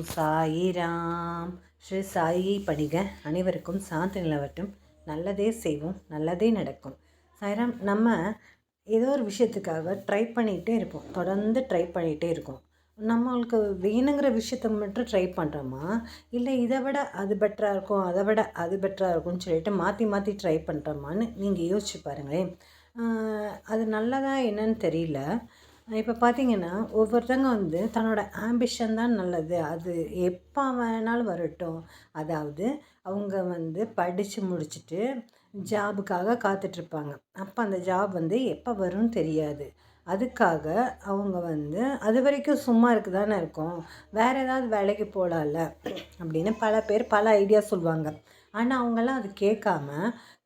ஓம் சாயிராம் ஸ்ரீ சாயி படிக. அனைவருக்கும் சாந்தி நிலவட்டும். நல்லதே செய்வோம். நல்லதே நடக்கும். சாயிராம் நம்ம ஏதோ ஒரு விஷயத்துக்காக ட்ரை பண்ணிகிட்டே இருப்போம். தொடர்ந்து ட்ரை பண்ணிகிட்டே இருக்கோம். நம்மளுக்கு வேணுங்கிற விஷயத்த மட்டும் ட்ரை பண்ணுறோமா இல்லை இதை விட அது பெட்டராக இருக்கும் அதை விட அது பெட்டராக இருக்கும்னு சொல்லிட்டு மாற்றி மாற்றி ட்ரை பண்ணுறோமான்னு நீங்கள் யோசிச்சு பாருங்களேன். அது நல்லதாக என்னன்னு தெரியல. இப்போ பார்த்தீங்கன்னா ஒவ்வொருத்தங்க வந்து தன்னோட ஆம்பிஷன் தான் நல்லது. அது எப்போ வேணாலும் வரட்டும். அதாவது அவங்க வந்து படித்து முடிச்சுட்டு ஜாபுக்காக காத்துட்ருப்பாங்க. அப்போ அந்த ஜாப் வந்து எப்போ வரும்னு தெரியாது. அதுக்காக அவங்க வந்து அது வரைக்கும் சும்மா இருக்கு தானே இருக்கும். வேறு ஏதாவது வேலைக்கு போகலாம்ல அப்படின்னு பல பேர் பல ஐடியா சொல்லுவாங்க ஆனால் அவங்கெல்லாம் அது கேட்காம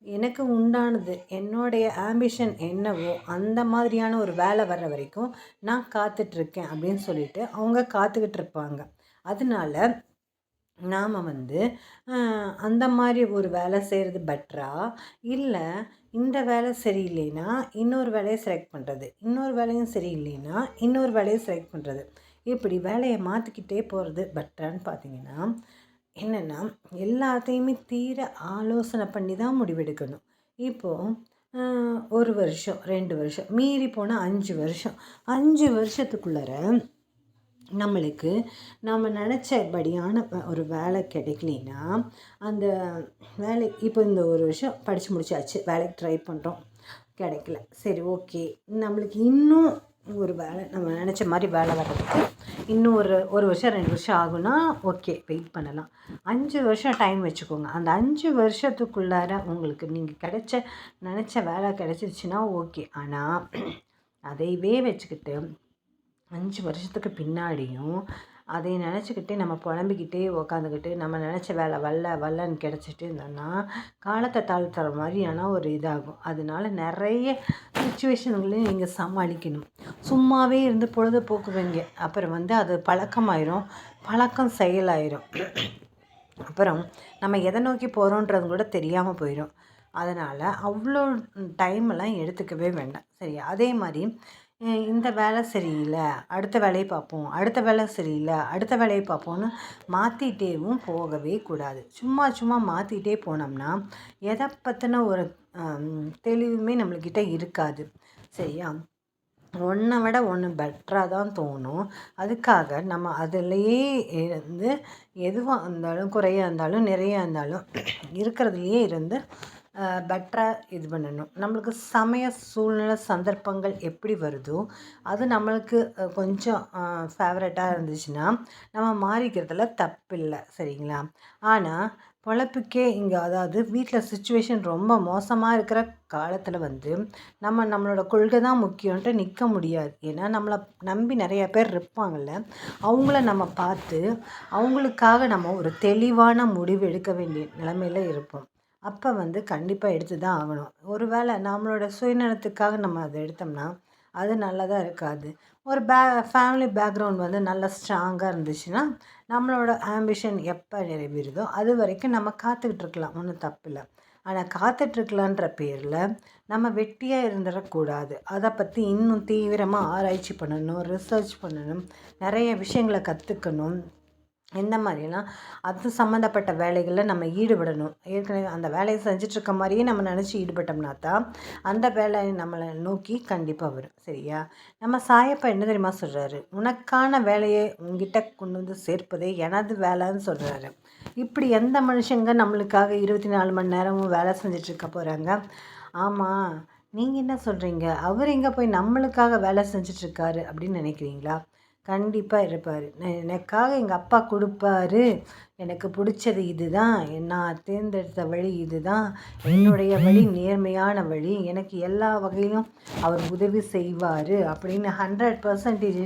எனக்கு உண்டானது என்னுடைய ஆம்பிஷன் என்னவோ அந்த மாதிரியான ஒரு வேலை வர்ற வரைக்கும் நான் காத்துட்ருக்கேன் அப்படின்னு சொல்லிட்டு அவங்க காத்துக்கிட்டு இருப்பாங்க அதனால நாம் வந்து அந்த மாதிரி ஒரு வேலை செய்கிறது பெட்டரா இல்லை இந்த வேலை சரியில்லைன்னா இன்னொரு வேலையை செலக்ட் பண்ணுறது இன்னொரு வேலையும் சரியில்லைன்னா இன்னொரு வேலையை செலக்ட் பண்ணுறது இப்படி வேலையை மாற்றிக்கிட்டே போகிறது பெட்டரான்னு பார்த்தீங்கன்னா என்னென்னா எல்லாத்தையுமே தீர ஆலோசனை பண்ணி தான் முடிவெடுக்கணும். இப்போது ஒரு வருஷம் ரெண்டு வருஷம் மீறி போனால் அஞ்சு வருஷம். அஞ்சு வருஷத்துக்குள்ளார நம்மளுக்கு நம்ம நினச்சபடியான ஒரு வேலை கிடைக்கலனா அந்த வேலை இப்போ இந்த ஒரு வருஷம் படித்து முடிச்சாச்சு வேலைக்கு ட்ரை பண்ணுறோம் கிடைக்கல. சரி ஓகே நம்மளுக்கு இன்னும் ஒரு வேலை நம்ம நினச்ச மாதிரி வேலை வர்றதுக்கு. இன்னும் ஒரு ஒரு வருஷம் ரெண்டு வருஷம் ஆகுனா ஓகே வெயிட் பண்ணலாம். அஞ்சு வருஷம் டைம் வச்சுக்கோங்க. அந்த அஞ்சு வருஷத்துக்குள்ளார உங்களுக்கு நீங்கள் கிடைச்ச நினச்ச வேலை கிடச்சிருச்சுன்னா ஓகே ஆனால் அதையவே வச்சுக்கிட்டு அஞ்சு வருஷத்துக்கு பின்னாடியும் அதை நினச்சிக்கிட்டே நம்ம புலம்பிக்கிட்டே உக்காந்துக்கிட்டு நம்ம நினச்ச வேலை வல்ல வல்லன்னு கிடச்சிட்டு இருந்தோம்னா காலத்தை தாழ்த்துற மாதிரியான ஒரு இதாகும். அதனால நிறைய சுச்சுவேஷன்களையும் நீங்கள் சமாளிக்கணும். சும்மாவே இருந்து பொழுது போக்குவீங்க அப்புறம் வந்து அது பழக்கமாயிரும். பழக்கம் செயலாயிரும். அப்புறம் நம்ம எதை நோக்கி போகிறோன்றது கூட தெரியாமல் போயிடும் அதனால் அவ்வளோ டைமெல்லாம் எடுத்துக்கவே வேண்டாம். சரியா? அதே மாதிரி இந்த வேலை சரியில்லை அடுத்த வேலையை பார்ப்போம் அடுத்த வேலை சரியில்லை அடுத்த வேலையை பார்ப்போம்னு மாற்றிட்டேவும் போகவே கூடாது. சும்மா சும்மா மாற்றிட்டே போனோம்னா எதை பற்றின ஒரு தெளிவுமே நம்மள்கிட்ட இருக்காது. சரியா? ஒன்றை விட ஒன்று பெட்டராக தான் தோணும். அதுக்காக நம்ம அதுலேயே இருந்து எதுவாக இருந்தாலும் குறையாக இருந்தாலும் நிறையா இருந்தாலும் இருக்கிறதுலையே இருந்து பெட்டராக இது பண்ணணும். நம்மளுக்கு சமய சூழ்நிலை சந்தர்ப்பங்கள் எப்படி வருதோ அது நம்மளுக்கு கொஞ்சம் ஃபேவரட்டாக இருந்துச்சுன்னா நம்ம மாறிக்கிறதுல தப்பில்லை சரிங்களா? ஆனால் பொழப்புக்கே இங்கே அதாவது வீட்டில் சுச்சுவேஷன் ரொம்ப மோசமாக இருக்கிற காலத்தில் வந்து நம்ம நம்மளோட கொள்கை தான் முக்கியன்ட்டு நிற்க முடியாது. ஏன்னா நம்மளை நம்பி நிறைய பேர் இருப்பாங்கள்ல அவங்கள நம்ம பார்த்து அவங்களுக்காக நம்ம ஒரு தெளிவான முடிவு எடுக்க வேண்டிய நிலமையில் இருப்போம். அப்போ வந்து கண்டிப்பாக எடுத்து தான் ஆகணும். ஒரு வேளை நம்மளோட சுயநலத்துக்காக நம்ம அதை எடுத்தோம்னா அது நல்லதாக இருக்காது. ஒரு பே ஃபேமிலி பேக்ரவுண்ட் வந்து நல்லா ஸ்ட்ராங்காக இருந்துச்சுன்னா நம்மளோட ஆம்பிஷன் எப்போ நிறைவேறுதோ அது வரைக்கும் நம்ம காத்துக்கிட்டு இருக்கலாம் ஒன்றும் தப்பில்லை. ஆனால் காத்துட்ருக்கலான்ற பேரில் நம்ம வெட்டியாக இருந்துடக்கூடாது. அதை பற்றி இன்னும் தீவிரமாக ஆராய்ச்சி பண்ணணும் ரிசர்ச் பண்ணணும் நிறைய விஷயங்களை கற்றுக்கணும் இந்த மாதிரிலாம் அது சம்மந்தப்பட்ட வேலைகளில் நம்ம ஈடுபடணும். ஏற்கனவே அந்த வேலையை செஞ்சிட்ருக்க மாதிரியே நம்ம நினச்சி ஈடுபட்டோம்னா தான் அந்த வேலை நம்மளை நோக்கி கண்டிப்பாக வரும். சரியா? நம்ம சாயப்பா என்ன தெரியுமா சொல்கிறாரு உனக்கான வேலையை உங்ககிட்ட கொண்டு வந்து சேர்ப்பதே எனது வேலைன்னு சொல்கிறாரு இப்படி எந்த மனுஷங்க நம்மளுக்காக இருபத்தி நாலு மணி நேரமும் வேலை செஞ்சிட்ருக்க போகிறாங்க ஆமாம் நீங்கள் என்ன சொல்கிறீங்க அவர் எங்கே போய் நம்மளுக்காக வேலை செஞ்சிட்ருக்காரு? அப்படின்னு நினைக்கிறீங்களா? கண்டிப்பாக இருப்பார். எனக்காக எங்கள் அப்பா கொடுப்பாரு. எனக்கு பிடிச்சது இது தான் நான் தேர்ந்தெடுத்த வழி இது தான் என்னுடைய வழி நேர்மையான வழி. எனக்கு எல்லா வகையிலும் அவர் உதவி செய்வார் அப்படின்னு ஹண்ட்ரட் பர்சன்டேஜ்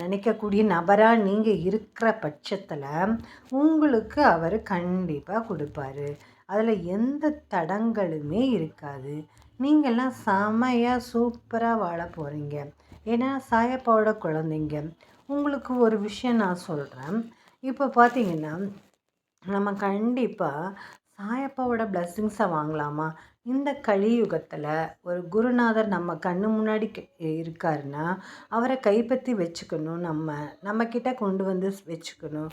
நினைக்கக்கூடிய நபராக நீங்கள் இருக்கிற பட்சத்தில் உங்களுக்கு அவர் கண்டிப்பாக கொடுப்பாரு. அதில் எந்த தடங்களுமே இருக்காது. நீங்கள்லாம் செமையாக சூப்பராக வாழ போகிறீங்க ஏன்னா சாயப்பாவோட குழந்தைங்க. உங்களுக்கு ஒரு விஷயம் நான் சொல்கிறேன் இப்போ பார்த்தீங்கன்னா நம்ம கண்டிப்பாக சாயப்பாவோட பிளஸ்ஸிங்ஸை வாங்கலாமா? இந்த கலியுகத்தில் ஒரு குருநாதர் நம்ம கண்ணு முன்னாடி இருக்காருன்னா அவரை கைப்பற்றி வச்சுக்கணும். நம்ம நம்மக்கிட்ட கொண்டு வந்து வச்சுக்கணும்.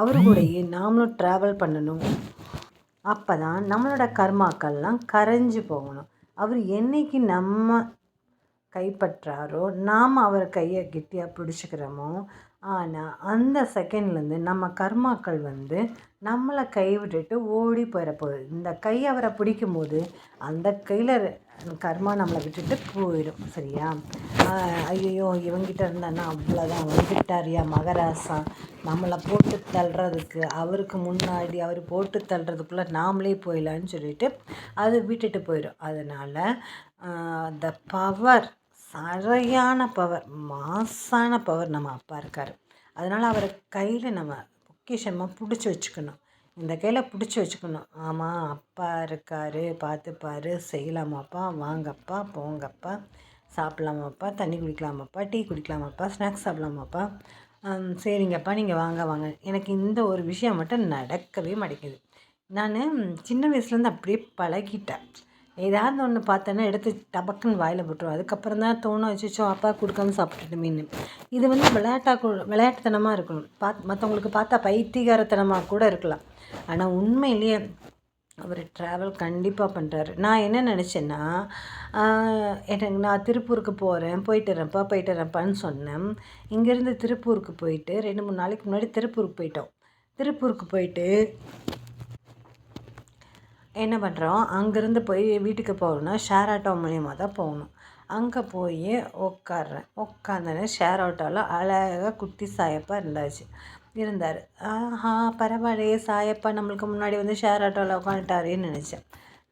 அவரு கூடயே நாமளும் ட்ராவல் பண்ணணும். அப்போ தான் நம்மளோட கர்மாக்கள்லாம் கரைஞ்சி போகணும். அவர் என்னைக்கு நம்ம கைப்பற்றாரோ நாம் அவர் கையை கெட்டியாக பிடிச்சிக்கிறோமோ ஆனால் அந்த செகண்ட்லேருந்து நம்ம கர்மாக்கள் வந்து நம்மளை கை விட்டுட்டு ஓடி போயிட போகுது இந்த கை அவரை பிடிக்கும் போது அந்த கையில் கர்மா நம்மளை விட்டுட்டு போயிடும் சரியா? ஐயோ இவங்கிட்ட இருந்தானா அவ்வளோதான் வந்துட்டாரியா மகராசா? நம்மளை போட்டு தள்ளுறதுக்கு அவருக்கு முன்னாடி அவர் போட்டு தள்ளுறதுக்குள்ளே நாமளே போயிடலான்னு சொல்லிட்டு அது விட்டுட்டு போயிடும் அதனால் த பவர் சரியான பவர் மாசான பவர் நம்ம அப்பா இருக்கார். அதனால் அவரை கையில் நம்ம பொக்கிஷமாக பிடிச்சி வச்சுக்கணும். இந்த கையில் பிடிச்சி வச்சுக்கணும். ஆமாம் அப்பா இருக்கார் பார்த்துப்பாரு செய்யலாமாப்பா வாங்கப்பா போங்கப்பா சாப்பிட்லாமாப்பா தண்ணி குடிக்கலாமாப்பா டீ குடிக்கலாமாப்பா ஸ்நாக்ஸ் சாப்பிட்லாமாப்பா. சரிங்கப்பா நீங்கள் வாங்க வாங்க. எனக்கு இந்த ஒரு விஷயம் மட்டும் நடக்கவே மாட்டேங்குது. நான் சின்ன வயசுலேருந்து அப்படியே பழகிட்டேன். ஏதாவது ஒன்று பார்த்தோன்னா எடுத்து டபக்குன்னு வாயில் போட்டுரும் அதுக்கப்புறம் தான் தோணும் வச்சுச்சோ அப்பா கொடுக்காம சாப்பிட்டுட்டு மீன் இது வந்து விளையாட்டாக விளையாட்டுத்தனமாக இருக்கணும். பாத் மற்றவங்களுக்கு பார்த்தா பைத்தியகாரத்தனமாக கூட இருக்கலாம். ஆனால் உண்மையிலேயே அவர் ட்ராவல் கண்டிப்பாக பண்ணுறாரு நான் என்ன நினச்சேன்னா எனக்கு நான் திருப்பூருக்கு போகிறேன் போயிட்டு வரேன்ப்பா போயிட்டு வரேன்ப்பான்னு சொன்னேன். இங்கேருந்து திருப்பூருக்கு போயிட்டு ரெண்டு மூணு நாளைக்கு முன்னாடி திருப்பூருக்கு போயிட்டோம். திருப்பூருக்கு போயிட்டு என்ன பண்ணுறோம் அங்கேருந்து போய் வீட்டுக்கு போகணுன்னா ஷேர் ஆட்டோ மூலியமாக தான் போகணும். அங்கே போய் உட்காட்றேன் உட்காந்தோன்னே ஷேர் ஆட்டோவில் அழகாக குட்டி சாயப்பா இருந்தாச்சு. இருந்தார். ஆஹா பரவாயில்லையே சாயப்பா நம்மளுக்கு முன்னாடி வந்து ஷேர் ஆட்டோவில் உட்காந்துட்டாருன்னு நினச்சேன்.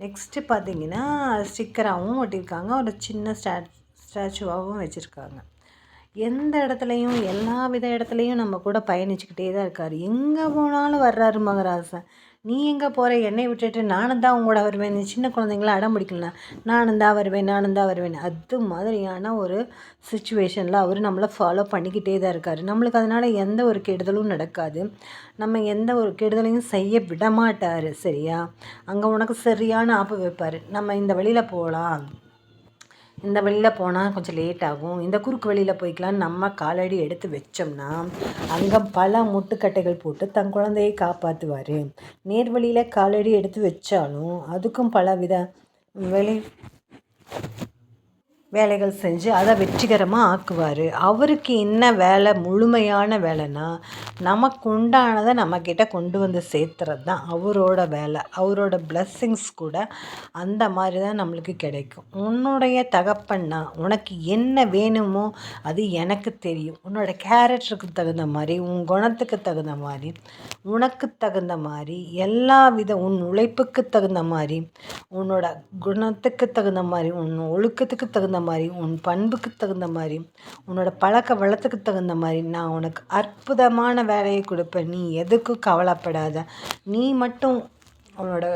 நெக்ஸ்ட்டு பார்த்தீங்கன்னா ஸ்டிக்கராகவும் ஒட்டியிருக்காங்க. ஒரு சின்ன ஸ்டா ஸ்டாச்சுவாகவும் வச்சுருக்காங்க. எந்த இடத்துலையும் எல்லா வித இடத்துலையும் நம்ம கூட பயணிச்சுக்கிட்டே தான் இருக்கார். எங்கே போனாலும் வர்றாரு மகராசன். நீ எங்கே போகிற என்னை விட்டுட்டு நானும் தான் உங்களோட வருவேன். நீ சின்ன குழந்தைங்களாம் அடம் பிடிக்கலாம் நானும் தான் வருவேன் நானும் தான் வருவேன். அது மாதிரியான ஒரு சுச்சுவேஷனில் அவர் நம்மளை ஃபாலோ பண்ணிக்கிட்டே தான் இருக்கார். நம்மளுக்கு அதனால் எந்த ஒரு கெடுதலும் நடக்காது. நம்ம எந்த ஒரு கெடுதலையும் செய்ய விட மாட்டார் சரியா? அங்கே உனக்கு சரியான ஆப்பு வைப்பார். நம்ம இந்த வழியில் போகலாம் இந்த வழியில் போனால் கொஞ்சம் லேட் ஆகும். இந்த குறுக்கு வழியில் போய்க்கலான்னு நம்ம காலடி எடுத்து வச்சோம்னா அங்கே பல முட்டுக்கட்டைகள் போட்டு தன் குழந்தையை காப்பாற்றுவார் நேர் வழியில் காலடி எடுத்து வச்சாலும் அதுக்கும் பல வித விளை வேலைகள் செஞ்சு அதை வெற்றிகரமாக ஆக்குவார். அவருக்கு என்ன வேலை முழுமையான வேலைன்னா நமக்கு உண்டானதை நம்மக்கிட்ட கொண்டு வந்து சேர்த்துறது தான் அவரோட வேலை. அவரோட பிளஸ்ஸிங்ஸ் கூட அந்த மாதிரி தான் நம்மளுக்கு கிடைக்கும். உன்னுடைய தகப்பன்னா உனக்கு என்ன வேணுமோ அது எனக்கு தெரியும். உன்னோட கேரக்டருக்கு தகுந்த மாதிரி உன் குணத்துக்கு தகுந்த மாதிரி உனக்கு தகுந்த மாதிரி எல்லா வித உன் உழைப்புக்கு தகுந்த மாதிரி உன்னோட குணத்துக்கு தகுந்த மாதிரி உன் ஒழுக்கத்துக்கு தகுந்த மாதிரி உன் பண்புக்கு தகுந்த மாதிரி உன்னோட பழக்க வளத்துக்கு தகுந்த மாதிரி நான் உனக்கு அற்புதமான வேலையை கொடுப்பேன். நீ எதுக்கும் கவலைப்படாத. நீ மட்டும் உன்னோட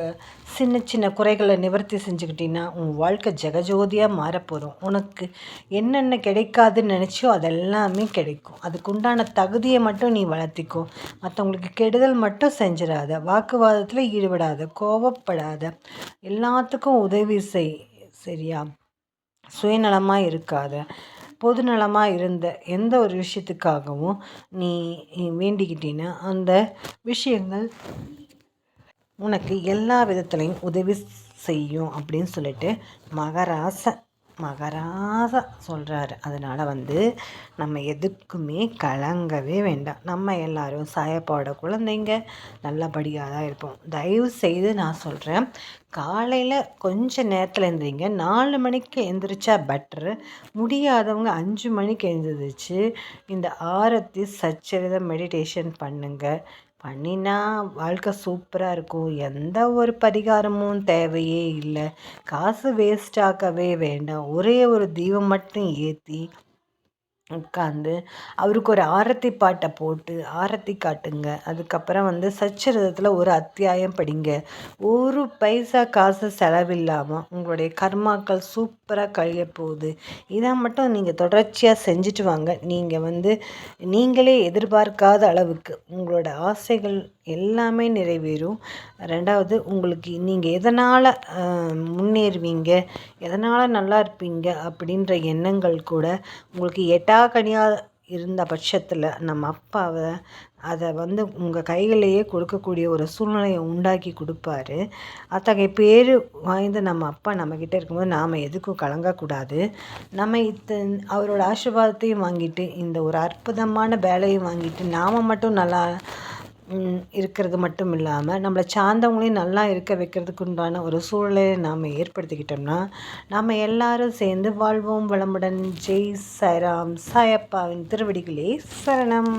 சின்ன சின்ன குறைகளை நிவர்த்தி செஞ்சுக்கிட்டீங்கன்னா உன் வாழ்க்கை ஜெகஜோதியாக மாறப்போகிறோம் உனக்கு என்னென்ன கிடைக்காதுன்னு நினச்சியோ அதெல்லாமே கிடைக்கும். அதுக்குண்டான தகுதியை மட்டும் நீ வளர்த்திக்கோ. மற்றவங்களுக்கு கெடுதல் மட்டும் செஞ்சிடாத. வாக்குவாதத்தில் ஈடுபடாத. கோவப்படாத. எல்லாத்துக்கும் உதவி செய். சரியா? சுயநலமாக இருக்காத பொதுநலமாக இருந்த எந்த ஒரு விஷயத்துக்காகவும் நீ வேண்டிக்கிட்டீன்னா அந்த விஷயங்கள் உனக்கு எல்லா விதத்துலேயும் உதவி செய்யும் அப்படின்னு சொல்லிட்டு மகராச மகராசா சொல்கிறாரு அதனால் வந்து நம்ம எதுக்குமே கலங்கவே வேண்டாம். நம்ம எல்லோரும் சாயப்பாட குழந்தைங்க நல்லபடியாக தான் இருப்போம். தயவு செய்து நான் சொல்கிறேன் காலையில் கொஞ்ச நேரத்தில் எழுந்திரிங்க நாலு மணிக்கு எழுந்திரிச்சா பெட்ரு முடியாதவங்க அஞ்சு மணிக்கு எழுந்திரிச்சு இந்த ஆரத்தி சச்சரித மெடிடேஷன் பண்ணுங்கள் பண்ணினா வாழ்க்கை சூப்பராக இருக்கும். எந்த ஒரு பரிகாரமும் தேவையே இல்லை. காசு வேஸ்ட் ஆக்கவே வேண்டாம். ஒரே ஒரு தீபம் மட்டும் ஏற்றி உட்காந்து அவருக்கு ஒரு ஆரத்தி பாட்டை போட்டு ஆரத்தி காட்டுங்க. அதுக்கப்புறம் வந்து சச்சரிதத்தில் ஒரு அத்தியாயம் படிங்க. ஒரு பைசா காசு செலவில்லாமல் உங்களுடைய கர்மாக்கள் சூப்பராக கழிய போகுது. இதை மட்டும் நீங்கள் தொடர்ச்சியாக செஞ்சுட்டு வாங்க. நீங்கள் வந்து நீங்களே எதிர்பார்க்காத அளவுக்கு உங்களோட ஆசைகள் எல்லாமே நிறைவேறும். ரெண்டாவது உங்களுக்கு நீங்கள் எதனால் முன்னேறுவீங்க? எதனால் நல்லா இருப்பீங்க? அப்படின்ற எண்ணங்கள் கூட உங்களுக்கு எட்டாக்கனியாக இருந்த பட்சத்தில் நம்ம அப்பாவை அதை வந்து உங்கள் கைகளிலேயே கொடுக்கக்கூடிய ஒரு சூழ்நிலையை உண்டாக்கி கொடுப்பாரு. அத்தகைய பேர் வாய்ந்த நம்ம அப்பா நம்மக்கிட்ட இருக்கும்போது நாம் எதுக்கும் கலங்கக்கூடாது. நம்ம இத்த அவரோட ஆசீர்வாதத்தையும் வாங்கிட்டு இந்த ஒரு அற்புதமான வேலையும் வாங்கிட்டு நாம் மட்டும் நல்லா இருக்கிறது மட்டும் இல்லாமல் நம்மளை சார்ந்தவங்களையும் நல்லா இருக்க வைக்கிறதுக்கு உண்டான ஒரு சூழலை நாம் ஏற்படுத்திக்கிட்டோம்னா நாம் எல்லாரும் சேர்ந்து வாழ்வோம் வளமுடன். ஜெய் சாய்ராம். சாயப்பாவின் திருவடிகளே சரணம்.